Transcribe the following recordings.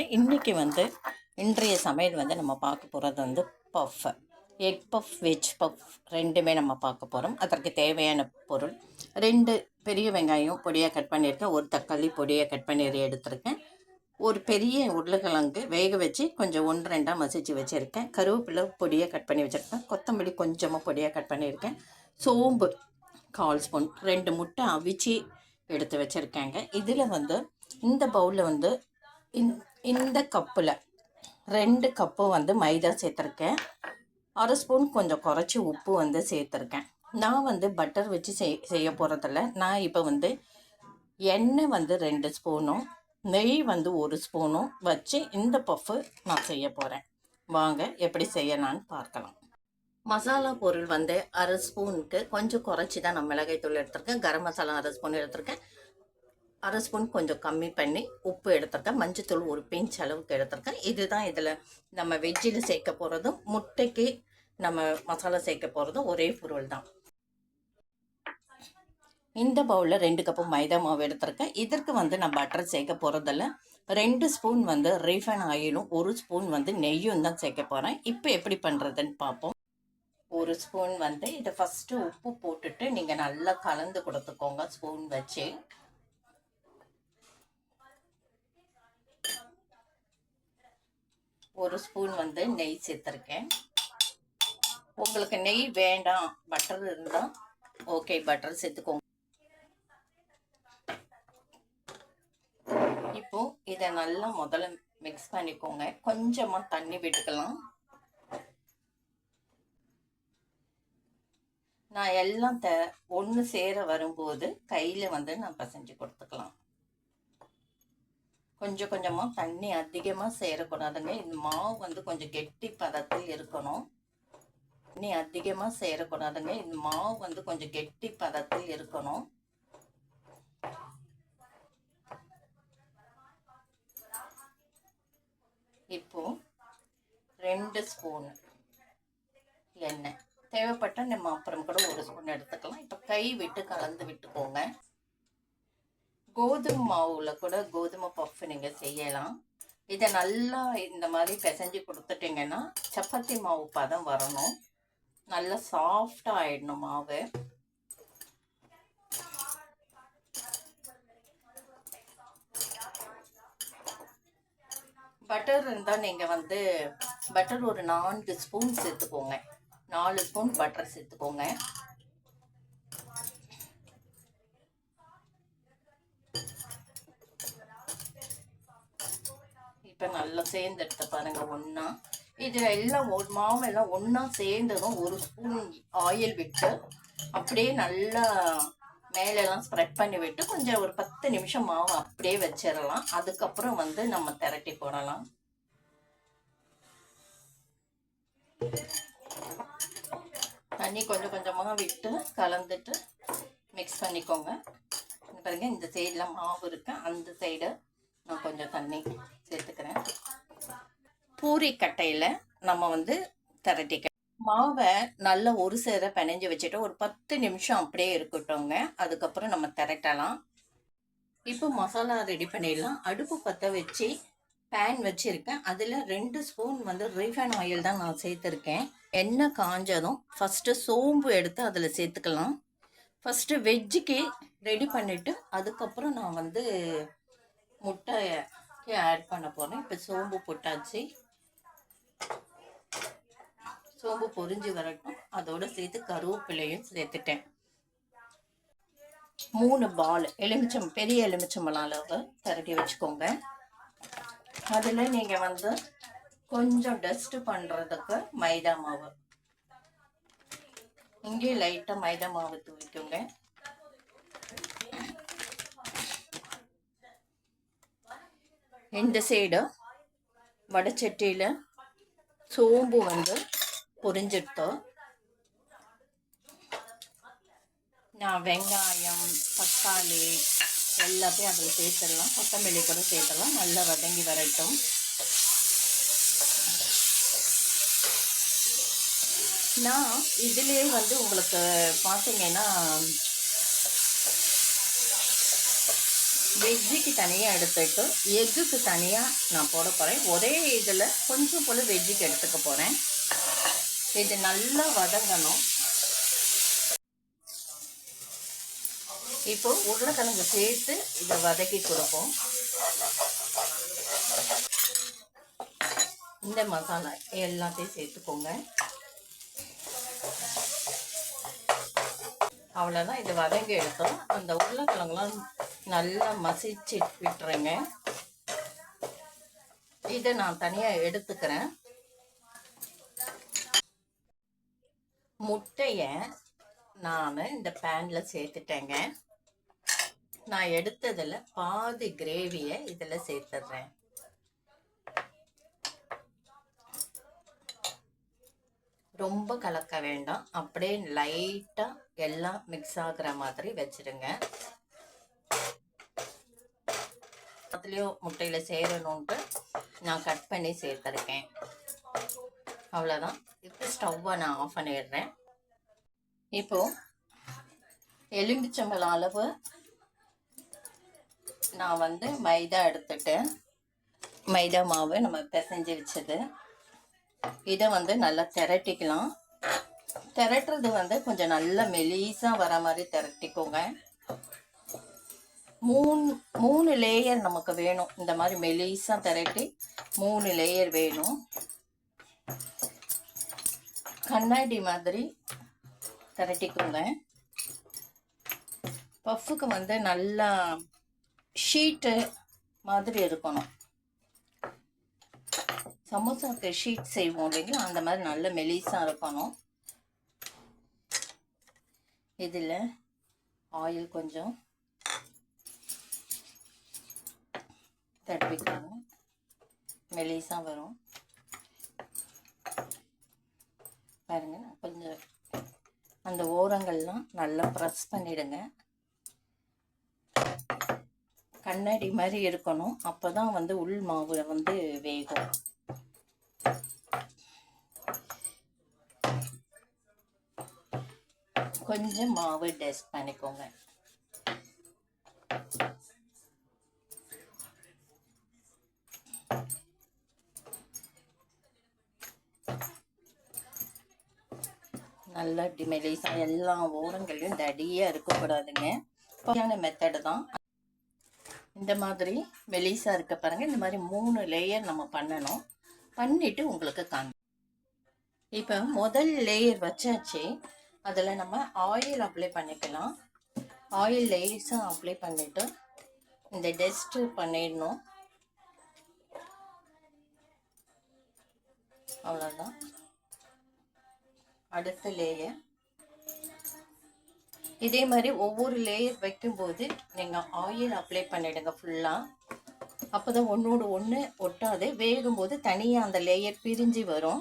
இன்றைக்கி வந்து இன்றைய சமையல் வந்து நம்ம பார்க்க போகிறது வந்து puff egg puff veg puff ரெண்டுமே நம்ம பார்க்க போகிறோம் அதற்கு தேவையான பொருள் ரெண்டு பெரிய வெங்காயம் பொடியாக கட் பண்ணியிருக்கேன். ஒரு தக்காளி பொடியாக கட் பண்ணி எடுத்திருக்கேன். ஒரு பெரிய உருளைக்கிழங்கு வேக வச்சு கொஞ்சம் ஒன்று ரெண்டாக மசிச்சு வச்சுருக்கேன். கருவேப்பிலை பொடியாக கட் பண்ணி வச்சுருக்கேன். கொத்தமல்லி கொஞ்சமாக பொடியாக கட் பண்ணியிருக்கேன். சோம்பு கால் ஸ்பூன் ரெண்டு முட்டை அவிச்சு எடுத்து வச்சுருக்கேங்க. இதில் வந்து இந்த பவுலில் வந்து இந் இந்த கப்பில் ரெண்டு கப்பு வந்து மைதா சேர்த்துருக்கேன். அரை ஸ்பூன் கொஞ்சம் குறைச்சி உப்பு வந்து சேர்த்துருக்கேன். நான் வந்து பட்டர் வச்சு செய் செய்ய போகிறதில்ல நான் இப்போ வந்து எண்ணெய் வந்து ரெண்டு ஸ்பூனும் நெய் வந்து ஒரு ஸ்பூனும் வச்சு இந்த பஃப்பு நான் செய்ய போகிறேன் வாங்க எப்படி செய்யலான்னு பார்க்கலாம். மசாலா பொருள் வந்து அரை ஸ்பூனுக்கு கொஞ்சம் குறைச்சி தான் நான் மிளகாய் தூள் எடுத்திருக்கேன். கரம் மசாலா அரை ஸ்பூன் எடுத்திருக்கேன். அரை ஸ்பூன் கொஞ்சம் கம்மி பண்ணி உப்பு எடுத்திருக்கேன். மஞ்சத்தூள் ஒரு பிஞ்ச் அளவுக்கு எடுத்திருக்கேன். இதுதான் இதில் நம்ம வெஜ்ஜில் சேர்க்க போகிறதும் முட்டைக்கு நம்ம மசாலா சேர்க்க போகிறதும் ஒரே பொருள் தான். இந்த பவுலில் ரெண்டு கப்பு மைதா மாவு எடுத்திருக்கேன். இதற்கு வந்து நான் பட்டர் சேர்க்க போகிறதில்ல ரெண்டு ஸ்பூன் வந்து ரீஃபைன் ஆயிலும் ஒரு ஸ்பூன் வந்து நெய்யும் தான் சேர்க்க போகிறேன் இப்போ எப்படி பண்ணுறதுன்னு பார்ப்போம் ஒரு ஸ்பூன் வந்து இதை ஃபஸ்ட்டு உப்பு போட்டுட்டு நீங்கள் நல்லா கலந்து கொடுத்துக்கோங்க ஸ்பூன் வச்சு. ஒரு ஸ்பூன் வந்து நெய் சேர்த்துருக்கேன். உங்களுக்கு நெய் வேண்டாம் பட்டர் இருந்தால் ஓகே பட்டர் சேர்த்துக்கோங்க. இப்போ இதை நல்லா முதல்ல மிக்ஸ் பண்ணிக்கோங்க. கொஞ்சமாக தண்ணி விட்டுக்கலாம். நான் எல்லாம் த ஒன்று சேர வரும்போது கையில் வந்து நான் பசைஞ்சு கொடுத்துக்கலாம். கொஞ்சம் கொஞ்சமாக தண்ணி அதிகமாக சேரக்கூடாதுங்க. இந்த மாவு வந்து கொஞ்சம் கெட்டி பதத்தில் இருக்கணும். தண்ணி அதிகமாக சேரக்கூடாதுங்க. இந்த மாவு வந்து கொஞ்சம் கெட்டி பதத்தில் இருக்கணும். இப்போ ரெண்டு ஸ்பூன் எண்ணெய். தேவைப்பட்ட நம்ம அப்புறம் கூட ஒரு ஸ்பூன் எடுத்துக்கலாம். இப்போ கை விட்டு கலந்து விட்டுக்கோங்க. கோதுமை மாவில் கூட கோதுமை பஃப் நீங்கள் செய்யலாம். இதை நல்லா இந்த மாதிரி பிசைஞ்சு கொடுத்துட்டிங்கன்னா சப்பாத்தி மாவு பதம் வரணும். நல்லா சாஃப்டாக ஆயிடணும் மாவு. பட்டர் இருந்தால் நீங்கள் வந்து பட்டர் ஒரு நான்கு ஸ்பூன் சேர்த்துக்கோங்க. நாலு ஸ்பூன் பட்டர் சேர்த்துக்கோங்க. இப்போ சேர்ந்து எடுத்து பாருங்க ஒன்றா இதில் எல்லாம் ஒரு மாவெல்லாம் ஒன்றா சேர்ந்ததும் ஒரு ஸ்பூன் ஆயில் விட்டு அப்படியே நல்லா மேலெல்லாம் ஸ்ப்ரெட் பண்ணி விட்டு கொஞ்சம் ஒரு பத்து நிமிஷம் மாவு அப்படியே வச்சிடலாம். அதுக்கப்புறம் வந்து நம்ம திரட்டி போடலாம். தண்ணி கொஞ்சம் கொஞ்சமாக விட்டு கலந்துட்டு மிக்ஸ் பண்ணிக்கோங்க. பாருங்க இந்த சைடில் மாவு இருக்கு. அந்த சைடு நான் கொஞ்சம் தண்ணி சேர்த்துக்கிறேன். பூரி கட்டையில் நம்ம வந்து திரட்டிக்க மாவை நல்லா ஒரு சேர பிணைஞ்சு வச்சுட்டு ஒரு பத்து நிமிஷம் அப்படியே இருக்கட்டோங்க அதுக்கப்புறம் நம்ம திரட்டலாம். இப்போ மசாலா ரெடி பண்ணிடலாம். அடுப்பு பற்ற வச்சு பேன் வச்சுருக்கேன். அதில் ரெண்டு ஸ்பூன் வந்து ரீஃபைன் ஆயில் தான் நான் சேர்த்துருக்கேன். எண்ணெய் காஞ்சதும் ஃபஸ்ட்டு சோம்பு எடுத்து அதில் சேர்த்துக்கலாம். ஃபஸ்ட்டு வெஜ்ஜுக்கு ரெடி பண்ணிவிட்டு அதுக்கப்புறம் நான் வந்து முட்டை ஆட் பண்ண போகிறேன் இப்போ சோம்பு போட்டாச்சு. சோம்பு பொரிஞ்சு வரட்டும். அதோடு சேர்த்து கருவேப்பிலையும் சேர்த்துட்டேன். மூணு பால் எலுமிச்சம் பெரிய எலுமிச்சம்பழம் அளவு திரட்டி வச்சுக்கோங்க. அதில் நீங்கள் வந்து கொஞ்சம் டஸ்ட் பண்ணுறதுக்கு மைதா மாவு. இங்கே லைட்டாக மைதா மாவு தூவிக்கோங்க. இந்த சைடு வடச்சட்டியில் சோம்பு வந்து பொரிஞ்சிட்டோம் நான் வெங்காயம் தக்காளி எல்லாத்தையும் அதில் சேர்த்துடலாம். கொத்தமல்லி கூட சேர்த்துடலாம். நல்லா வதங்கி வரட்டும். நான் இதுலேயே வந்து உங்களுக்கு பார்த்தீங்கன்னா வெஜ்ஜுக்கு தனியாக எடுத்துட்டு எக்குக்கு தனியாக நான் போட போகிறேன் ஒரே இதில் கொஞ்சம் போல் வெஜ்ஜுக்கு எடுத்துக்க போகிறேன் இது நல்லா வதங்கணும். இப்போ உருளைக்கிழங்கு சேர்த்து இதை வதக்கி கொடுப்போம். இந்த மசாலா எல்லாத்தையும் சேர்த்துக்கோங்க. அவ்வளோதான் இது வதங்கி எடுத்தோம். அந்த உருளைக்கிழங்குலாம் நல்லா மசிச்சு விட்டுறேங்க இதை நான் தனியாக எடுத்துக்கிறேன். முட்டையை நான் இந்த பேனில் சேர்த்துட்டேங்க. நான் எடுத்ததில் பாதி கிரேவியை இதில் சேர்த்துடுறேன். ரொம்ப கலக்க வேண்டாம். அப்படியே லைட்டாக எல்லாம் மிக்ஸ் ஆகிற மாதிரி வச்சிடுங்க அதுலேயும் முட்டையில் சேரணுன்ட்டு நான் கட் பண்ணி சேர்த்துருக்கேன். அவ்வளோதான் இப்போ ஸ்டவ்வை நான் ஆஃப் பண்ணிடுறேன். இப்போது எலும்பிச்சம்பழம் அளவு நான் வந்து மைதா எடுத்துட்டேன் மைதா மாவு நம்ம பிசைஞ்சு வச்சது. இதை வந்து நல்லா திரட்டிக்கலாம். திரட்டுறது வந்து கொஞ்சம் நல்லா மெலீஸாக வர மாதிரி திரட்டிக்கோங்க. மூணு மூணு லேயர் நமக்கு வேணும். இந்த மாதிரி மெலிசாக திரட்டி மூணு லேயர் வேணும். கண்ணாடி மாதிரி திரட்டிக்கோங்க. பஃப்புக்கு வந்து நல்லா ஷீட்டு மாதிரி இருக்கணும். சமோசாவுக்கு ஷீட் செய்வோம் இல்லைங்களா? அந்த மாதிரி நல்ல மெலிசாக இருக்கணும். இதில் ஆயில் கொஞ்சம் தடவிக்கோங்க மெலிசாக வரும். பாருங்க கொஞ்சம் அந்த ஓரங்கள்லாம் நல்லா ப்ரெஸ் பண்ணிவிடுங்க கண்ணாடி மாதிரி இருக்கணும். அப்போ தான் வந்து உள் மாவு வந்து வேகும். கொஞ்சம் மாவு டெஸ்ட் பண்ணிக்கோங்க. நல்லா இப்படி மெலிசா எல்லா ஓரங்களையும் தடியாக இருக்கக்கூடாதுங்க பொய்யான மெத்தடு தான். இந்த மாதிரி மெலிசாக இருக்க பாருங்கள் இந்த மாதிரி மூணு லேயர் நம்ம பண்ணணும். பண்ணிவிட்டு உங்களுக்கு காமி இப்போ முதல் லேயர் வச்சாச்சு. அதில் நம்ம ஆயில் அப்ளை பண்ணிக்கலாம். ஆயில் லேஸாக அப்ளை பண்ணிவிட்டு இந்த டெஸ்ட்டு பண்ணிடணும். அவ்வளோதான் அடுத்த லேயர் இதே மாதிரி ஒவ்வொரு லேயர் வைக்கும்போது நீங்கள் ஆயில் அப்ளை பண்ணிடுங்க ஃபுல்லாக அப்போ தான் ஒன்றோடு ஒன்று ஒட்டாது. வேகும்போது தனியாக அந்த லேயர் பிரிஞ்சு வரும்.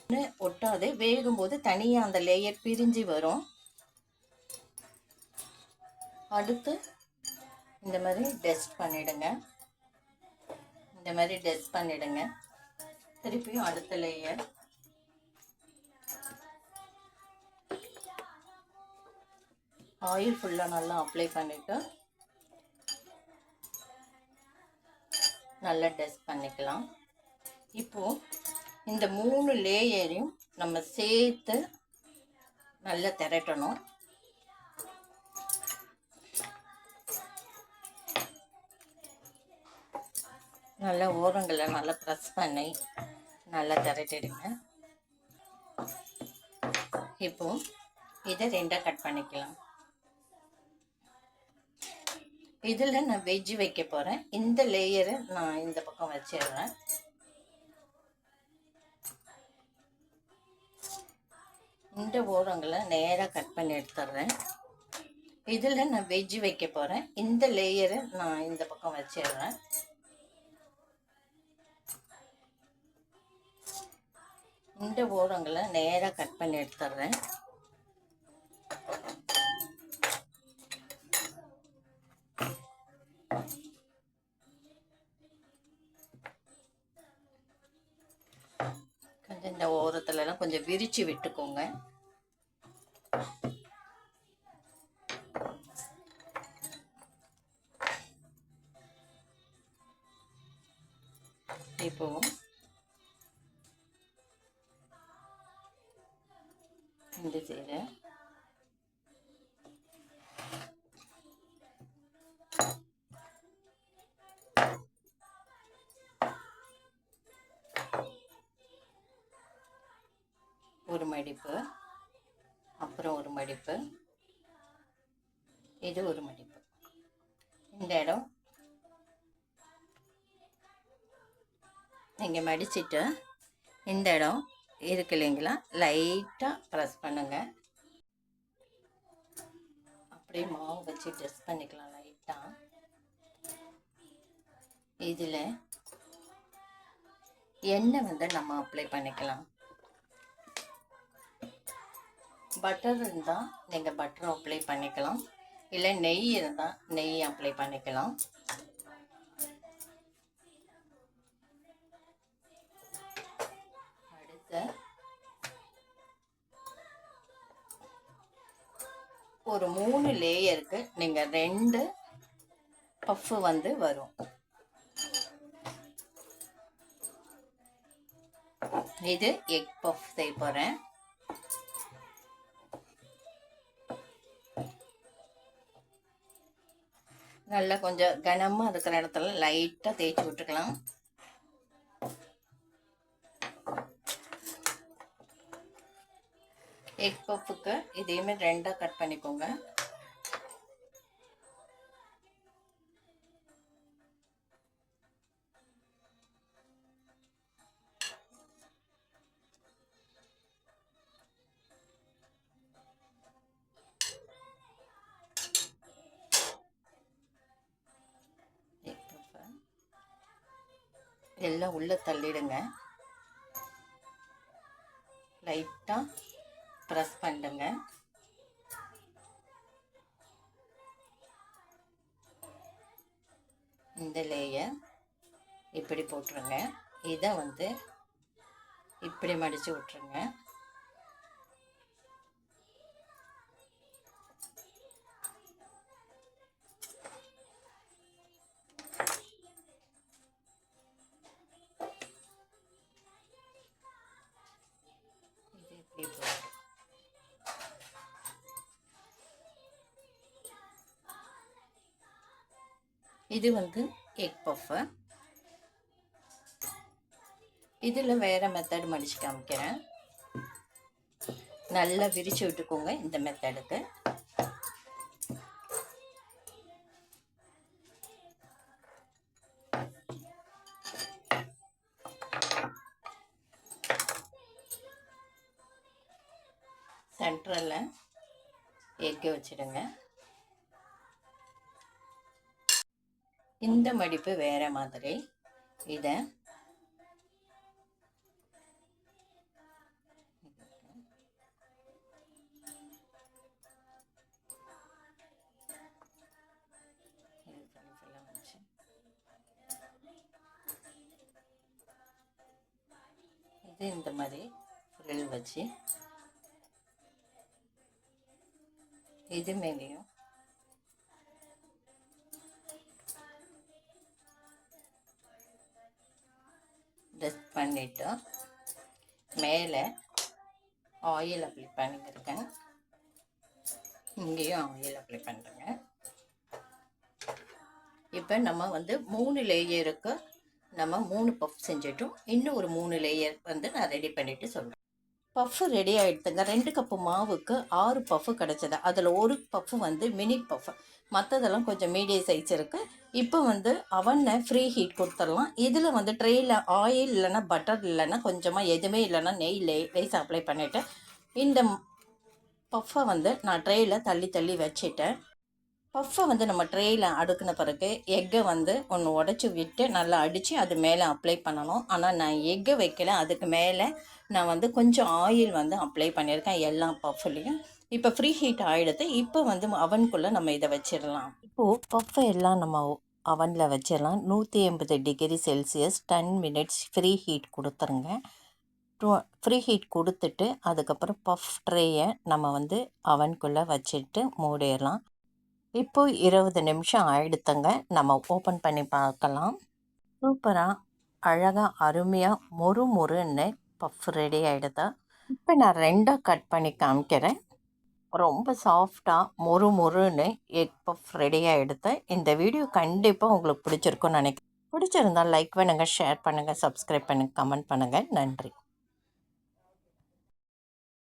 ஒன்று ஒட்டாது. வேகும்போது தனியாக அந்த லேயர் பிரிஞ்சு வரும். அடுத்து இந்த மாதிரி டெஸ்ட் பண்ணிடுங்க. இந்த மாதிரி டெஸ்ட் பண்ணிடுங்க. திருப்பியும் அடுத்த லேயர் ஆயில் ஃபுல்லாக நல்லா அப்ளை பண்ணிவிட்டு நல்லா டஸ்ட் பண்ணிக்கலாம். இப்போது இந்த மூணு லேயரையும் நம்ம சேர்த்து நல்லா திரட்டணும். நல்லா ஓரங்களை நல்லா ப்ரெஸ் பண்ணி நல்லா திரட்டிடுங்க. இப்போது இதை ரெண்டாக கட் பண்ணிக்கலாம். இதில் நான் வெஜ்ஜு வைக்க போகிறேன் இந்த லேயரை நான் இந்த பக்கம் வச்சிடுறேன். இந்த ஓரங்களை நேராக கட் பண்ணி எடுத்துடுறேன். இதில் நான் வெஜ்ஜு வைக்க போகிறேன் இந்த லேயரை நான் இந்த பக்கம் வச்சிடுறேன். இந்த ஓரங்களை நேராக கட் பண்ணி எடுத்துடுறேன். விரித்து விட்டுக்கோங்க. இப்போ இந்த சைடு மடிப்பு. அப்புறம் ஒரு மடிப்பு. இது ஒரு மடிப்பு. இந்த இடம். நீங்கள் மடிச்சிட்டு இந்த இடம் இருக்கு இல்லைங்களா? லைட்டாக ப்ரெஸ் பண்ணுங்கள் அப்படியே மாவு வச்சு ட்ரெஸ் பண்ணிக்கலாம் லைட்டாக இதில் எண்ணெய் வந்து நம்ம அப்ளை பண்ணிக்கலாம். பட்டர் இருந்தால் நீங்கள் பட்டர் அப்ளை பண்ணிக்கலாம். இல்லை நெய் இருந்தால் நெய் அப்ளை பண்ணிக்கலாம். அடுத்து ஒரு மூணு லேயருக்கு நீங்கள் ரெண்டு பஃப்பு வந்து வரும். இது எக் பஃப் செய்ய போகிறேன் நல்லா கொஞ்சம் கனமாக இருக்கிற இடத்துல லைட்டாக தேய்ச்சி விட்டுக்கலாம். எக் பப்புக்கு இதையுமே ரெண்டாக கட் பண்ணிக்கோங்க. எல்லாம் உள்ளே தள்ளிடுங்க. லைட்டாக ப்ரெஸ் பண்ணுங்க. இந்த லேயர் இப்படி போட்டுருங்க. இதை வந்து இப்படி மடித்து விட்ருங்க இது வந்து எக் பஃப்பு இதில் வேறு மெத்தட் மடித்து காமிக்கிறேன். நல்லா விரித்து விட்டுக்கோங்க இந்த மெத்தடுக்கு சென்ட்ரலில் எக்கு வச்சுடுங்க. இந்த மடிப்பு வேற மாதிரி. இதை இது இந்த மாதிரி ஃப்ரில் வச்சு இது மேலேயும் பண்ணிவிட்டு மேலே ஆயில் அப்ளை பண்ணிக்கிறேன் இங்கேயும் ஆயில் அப்ளை பண்ணுறேங்க இப்போ நம்ம வந்து மூணு லேயருக்கு நம்ம மூணு பஃப் செஞ்சிட்டோம். இன்னும் ஒரு மூணு லேயர் வந்து நான் ரெடி பண்ணிவிட்டு சொல்கிறேன் பஃப்பு ரெடி ஆகிடுதுங்க ரெண்டு கப்பு மாவுக்கு ஆறு பஃப்பு கிடச்சிது. அதில் ஒரு பஃப்பு வந்து மினி பஃப் மற்றதெல்லாம் கொஞ்சம் மீடியம் சைஸ் இருக்குது இப்போ வந்து அவனை ஃப்ரீ ஹீட் கொடுத்துடலாம். இதில் வந்து ட்ரெயில் ஆயில் இல்லைன்னா பட்டர் இல்லைன்னா கொஞ்சமாக எதுவுமே இல்லைன்னா நெய் லே லேஸ் அப்ளை பண்ணிவிட்டு இந்த பஃப்பை வந்து நான் ட்ரெயில் தள்ளி தள்ளி வச்சுட்டேன். பஃப்பை வந்து நம்ம ட்ரேயில் அடுக்கின பிறகு எக்கை வந்து ஒன்று உடச்சி விட்டு நல்லா அடித்து அது மேலே அப்ளை பண்ணணும். ஆனால் நான் எக்கை வைக்கல. அதுக்கு மேலே நான் வந்து கொஞ்சம் ஆயில் வந்து அப்ளை பண்ணியிருக்கேன் எல்லா பஃப்லேயும் இப்போ ஃப்ரீ ஹீட் ஆகிடுது இப்போ வந்து அவனுக்குள்ளே நம்ம இதை வச்சிடலாம். இப்போது பஃப்பை எல்லாம் நம்ம அவனில் வச்சிடலாம். நூற்றி எண்பது degree Celsius ten minutes preheat கொடுத்துருங்க. ஃப்ரீ ஹீட் கொடுத்துட்டு அதுக்கப்புறம் பஃப் ட்ரேயை நம்ம வந்து அவனுக்குள்ளே வச்சுட்டு மூடிடலாம். இப்போ இருபது நிமிஷம் ஆயிடுத்துங்க நம்ம ஓப்பன் பண்ணி பார்க்கலாம். சூப்பராக அழகாக அருமையாக மொறு மொறுன்னு பஃப் ரெடி ஆகிடுதா இப்போ நான் ரெண்டாக கட் பண்ணி காமிக்கிறேன். ரொம்ப சாஃப்டாக மொறு மொறுன்னு எக் பஃப் ரெடியாக எடுத்தேன். இந்த வீடியோ கண்டிப்பாக உங்களுக்கு பிடிச்சிருக்கும்னு நினைக்கிறேன். பிடிச்சிருந்தால் லைக் பண்ணுங்கள் ஷேர் பண்ணுங்கள் சப்ஸ்கிரைப் பண்ணுங்கள் கமெண்ட் பண்ணுங்கள் நன்றி.